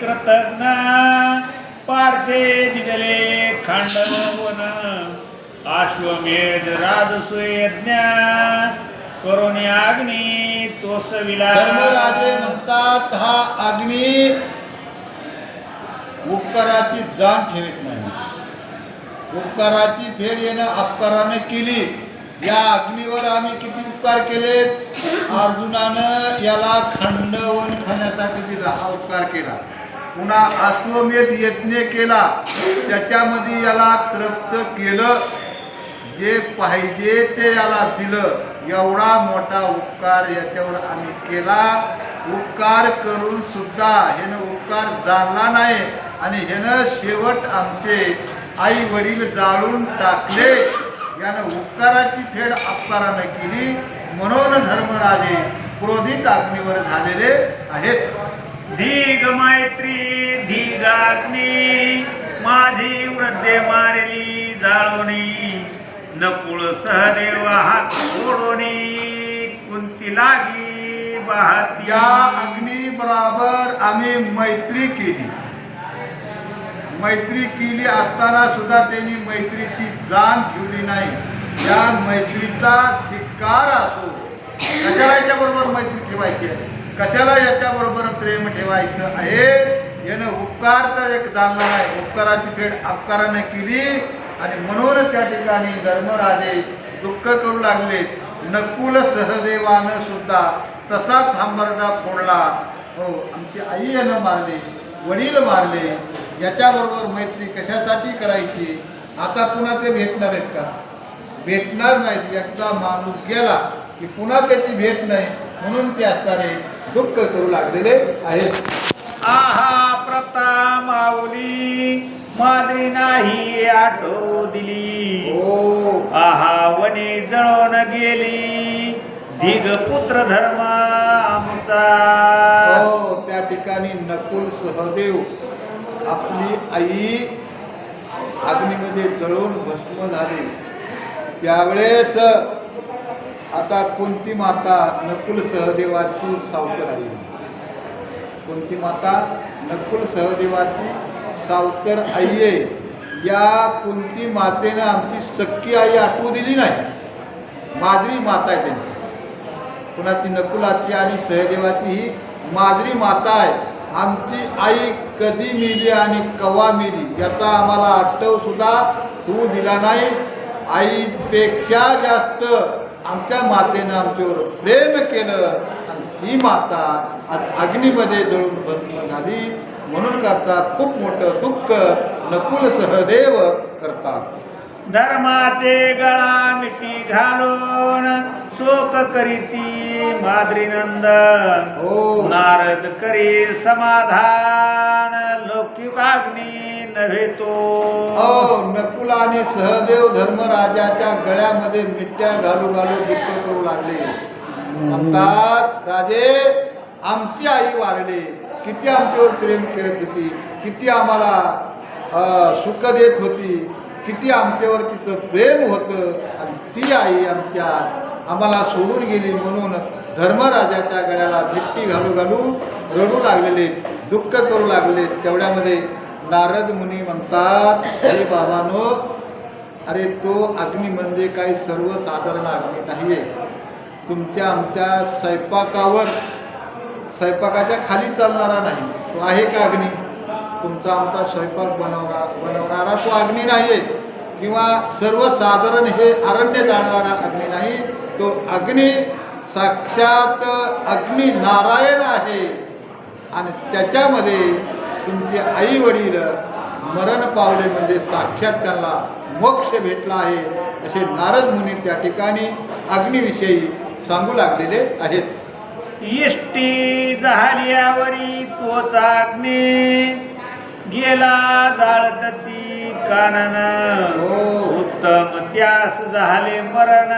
कृतज्ञ पार्थे दिगले खांडवन अश्वमेध राजसूयज्ञ करुणी अग्नी तोस धर्मराजे म्हणतात हा अग्नी उपकाराची जाण ठेवत नाही. उपकाराची फेड येणं अपकाराने केली. या अग्नीवर आम्ही किती उपकार केले अर्जुनानं याला खंडवन खाण्यासाठी दिला हा उपकार केला. पुन्हा अश्वमेध यज्ञ केला. त्याच्यामध्ये याला तृप्त केलं. जे पाहिजे ते याला दिलं. एवढा मोठा उपकार याच्यावर आम्ही केला. उपकार करून सुद्धा ह्यानं उपकार जाणला नाही. आणि ह्यानं शेवट आमचे आई वडील जाळून टाकले. यानं उपकाराची फेड अपकारानं केली. म्हणून धर्मराजे क्रोधित अग्नीवर झालेले आहेत. धीग मैत्री धीगाग्नी माझी वृद्धे मारली जाळोनी. नकुळ सहदेव हात ओढोनी कुंती लागी या अग्नी बरोबर आम्ही मैत्री केली. मैत्री केली असताना सुद्धा त्यांनी मैत्रीची जाण ठेवली नाही. या मैत्रीचा धिक्कार असो. कशाला याच्याबरोबर मैत्री ठेवायची आहे? कशाला याच्याबरोबर प्रेम ठेवायचं आहे? यानं उपकार तर एक जाणला नाही. उपकाराची फेड अपकाराने केली आणि म्हणून त्या ठिकाणी धर्मराजे दुःख करू लागले. नकुल सहदेवानं सुद्धा तसाच हांबरडा फोडला. हो आमची आई यानं मारले वडील मारले. याच्याबरोबर मैत्री कशासाठी करायची? आता पुन्हा ते भेटणार आहेत का? भेटणार नाहीत. एकदा माणूस गेला की पुन्हा त्याची भेट नाही. म्हणून ते असणारे दुःख करू लागलेले आहेत. आहा प्रता माऊली माद्री नाही आठो दिली. हो. आहा वने जळून गेली. धिग पुत्र धर्म आमचा. हो त्या ठिकाणी नकुल सहदेव आपली आई अग्नीमध्ये जळून भस्म झाली. त्यावेळेस आता कोणती माता नकुल सहदेवाची सावतर आई कोणती माता नकुल सहदेवाची सावतर आई आहे या कोणती मातेनं आमची सख्खी आई आठवू दिली नाही? माद्री माता आहे त्यांची. पुन्हा ती नकुलाची आणि सहदेवाची ही माद्री माता आहे. आमची आई कधी मिली आणि कवा मिली याचा आम्हाला आठव सुद्धा होऊ दिला नाही. आईपेक्षा जास्त आमच्या मातेनं आमच्यावर प्रेम केलं. आणि ती माता आज अग्नीमध्ये जळून भस्म झाली म्हणून करतात खूप मोठं दुःख नकुल सहदेव करतात. धर्माचे गळा मिठी घालून शोक करीती माद्री नंदन. हो. नारद करी समाधान लौकिकाग्नी नव्हे तो. हो नकुल आणि सहदेव धर्मराजाच्या गळ्यामध्ये मिठ्या घालू घालू दुःख करू लागले. म्हणतात राजे आमची आई वारले. किती आमच्यावर प्रेम करत होती किती आम्हाला सुख देत होती. किती आमच्यावर तिचं प्रेम होतं. आणि ती आई आमच्या आम्हाला सोडून गेली म्हणून धर्मराजाच्या गळ्याला भिट्टी घालू घालू रडू लागलेले दुःख करू लागले. तेवढ्यामध्ये नारद मुनी म्हणतात अरे बाबानो अरे तो अग्नी म्हणजे काही सर्वसाधारण अग्नी नाही आहे तुमच्या आमच्या स्वयंपाकावर स्वयंपाकाच्या खाली चालणारा नाही. तो आहे का अग्नी? तुमचा आमचा स्वयंपाक बनवणार बनवणारा तो अग्नी नाही आहे किंवा सर्वसाधारण हे अरण्य जाणणारा अग्नी नाही. तो अग्नी साक्षात अग्नी नारायण आहे. आणि त्याच्यामध्ये तुमचे आई वडील मरण पावले म्हणजे साक्षात त्यांना मोक्ष भेटला आहे असे नारद मुनी त्या ठिकाणी अग्नीविषयी सांगू लागलेले आहेत इष्टी झाल्यावरी तोच अग्नी गेला जाळतती कानन हो. उत्तम त्यास झाले मरण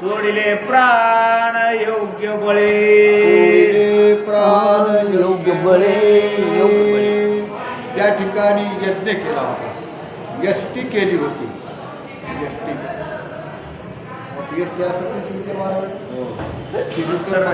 सोडिले प्राण योग्य बळे प्राण योग्य बळे, योग्य बळे. त्या ठिकाणी यज्ञ केला होता. यष्टी केली होती. यष्टी. महाराज? उत्तर